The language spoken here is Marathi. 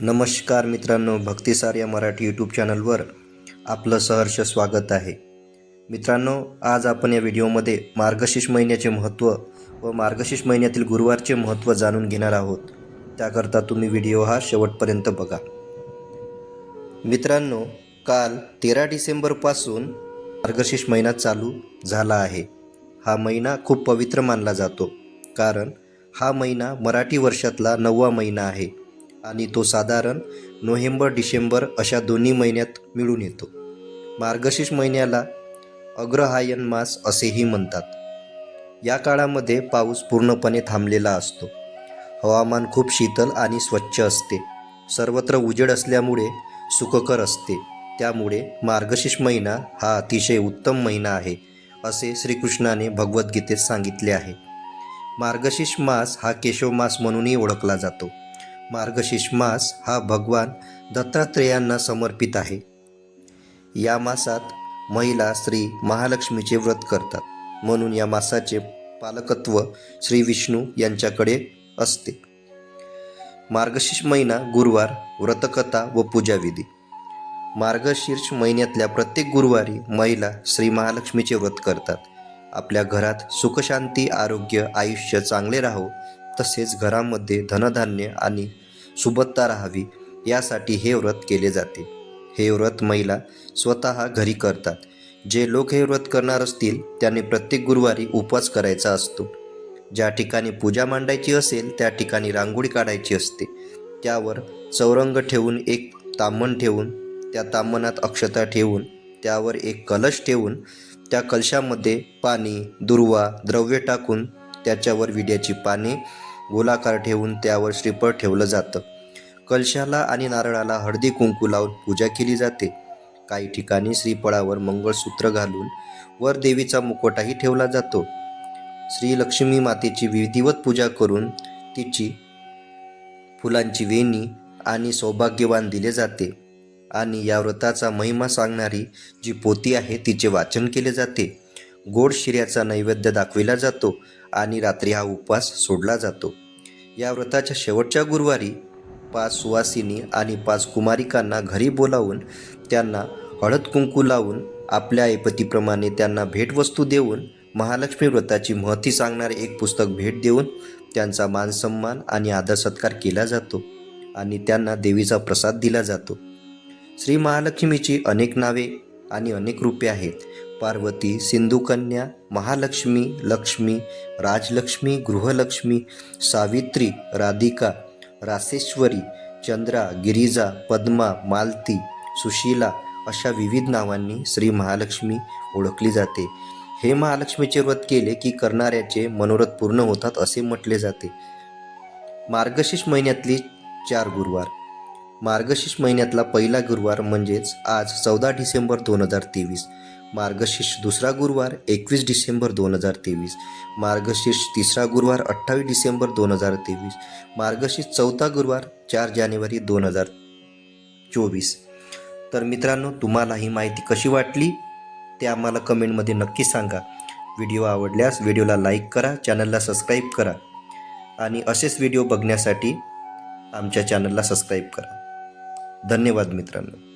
नमस्कार मित्रांनो भक्तिसार या मराठी यूट्यूब चॅनलवर आपलं सहर्ष स्वागत आहे. मित्रांनो आज आपण या व्हिडिओमध्ये मार्गशीर्ष महिन्याचे महत्त्व व मार्गशीर्ष महिन्यातील गुरुवारचे महत्त्व जाणून घेणार आहोत. त्याकरता तुम्ही व्हिडिओ हा शेवटपर्यंत बघा. मित्रांनो काल तेरा डिसेंबरपासून मार्गशीर्ष महिना चालू झाला आहे. हा महिना खूप पवित्र मानला जातो. कारण हा महिना मराठी वर्षातला नववा महिना आहे. आणि तो साधारण नोव्हेंबर डिसेंबर अशा दोन्ही महिन्यात मिळून येतो. मार्गशीर्ष महिन्याला अग्रहायन मास असेही म्हणतात. या काळामध्ये पाऊस पूर्णपणे थांबलेला असतो. हवामान खूप शीतल आणि स्वच्छ असते. सर्वत्र उजेड असल्यामुळे सुखकर असते. त्यामुळे मार्गशीर्ष महिना हा अतिशय उत्तम महिना आहे असे श्रीकृष्णाने भगवद्गीतेत सांगितले आहे. मार्गशीर्ष मास हा केशव मास म्हणूनही ओळखला जातो. मार्गशीर्ष मास हा भगवान दत्तात्रेयांना समर्पित आहे. या मासात महिला श्री महालक्ष्मीचे व्रत करतात. म्हणून या मासाचे पालकत्व श्री विष्णू यांच्याकडे असते. मार्गशीर्ष महिना गुरुवार व्रतकथा व पूजाविधी. मार्गशीर्ष महिन्यातल्या प्रत्येक गुरुवारी महिला श्री महालक्ष्मीचे व्रत करतात. आपल्या घरात सुखशांती आरोग्य आयुष्य चांगले राहो तसेच घरामध्ये धनधान्य आणि सुबत्ता राहावी यासाठी हे व्रत केले जाते. हे व्रत महिला स्वतः घरी करतात. जे लोक हे व्रत करणार असतील त्यांनी प्रत्येक गुरुवारी उपवास करायचा असतो. ज्या ठिकाणी पूजा मांडायची असेल त्या ठिकाणी रांगोळी काढायची असते. त्यावर चौरंग ठेवून एक तामण ठेवून त्या तामणात अक्षता ठेवून त्यावर एक कलश ठेवून त्या कलशामध्ये पाणी दुर्वा द्रव्य टाकून त्याच्यावर विड्याची पाने गोलाकार ठेवून त्यावर श्रीफळ ठेवलं जातं. कलशाला आणि नारळाला हळदी कुंकू लावून पूजा केली जाते. काही ठिकाणी श्रीफळावर मंगळसूत्र घालून वर देवीचा मुकुटाही ठेवला जातो. श्री लक्ष्मी मातेची विधिवत पूजा करून तिची फुलांची वेणी आणि सौभाग्यवान दिले जाते आणि या व्रताचा महिमा सांगणारी जी पोती आहे तिचे वाचन केले जाते. गोड शिऱ्याचा नैवेद्य दाखविला जातो आणि रात्री हा उपवास सोडला जातो. या व्रताच्या शेवटच्या गुरुवारी पाच सुवासिनी आणि पाच कुमारिकांना घरी बोलावून त्यांना हळद कुंकू लावून आपल्या ऐपतीप्रमाणे त्यांना भेटवस्तू देऊन महालक्ष्मी व्रताची महती सांगणारे एक पुस्तक भेट देऊन त्यांचा मानसन्मान आणि आदर सत्कार केला जातो आणि त्यांना देवीचा प्रसाद दिला जातो. श्री महालक्ष्मीची अनेक नावे आणि अनेक रूपे आहेत. पार्वती सिंधुकन्या महालक्ष्मी लक्ष्मी राजलक्ष्मी गृहलक्ष्मी सावित्री राधिका रासेश्वरी चंद्रा गिरिजा पद्मा मालती सुशीला अशा विविध नावांनी श्री महालक्ष्मी ओळखली जाते. हे महालक्ष्मीचे व्रत केले की करणाऱ्याचे मनोरथ पूर्ण होतात असे म्हटले जाते. मार्गशीर्ष महिन्यातली चार गुरुवार. मार्गशीर्ष महिन्यातला पहिला गुरुवार म्हणजेच आज चौदा डिसेंबर दोन हजार तेवीस. मार्गशीर्ष दुसरा गुरुवार एकवीस डिसेंबर दोन हजार तेवीस. मार्गशीर्ष तिसरा गुरुवार अठ्ठावीस डिसेंबर दोन हजार तेवीस. मार्गशीर्ष चौथा गुरुवार चार जानेवारी दोन हजार चोवीस. तर मित्रांनो तुम्हाला ही माहिती कशी वाटली? ते आम्हाला कमेंटमध्ये नक्की सांगा. व्हिडिओ आवडल्यास व्हिडिओला लाईक करा चॅनलला सबस्क्राईब करा आणि असेच व्हिडिओ बघण्यासाठी आमच्या चॅनलला सबस्क्राईब करा. धन्यवाद मित्रांनो.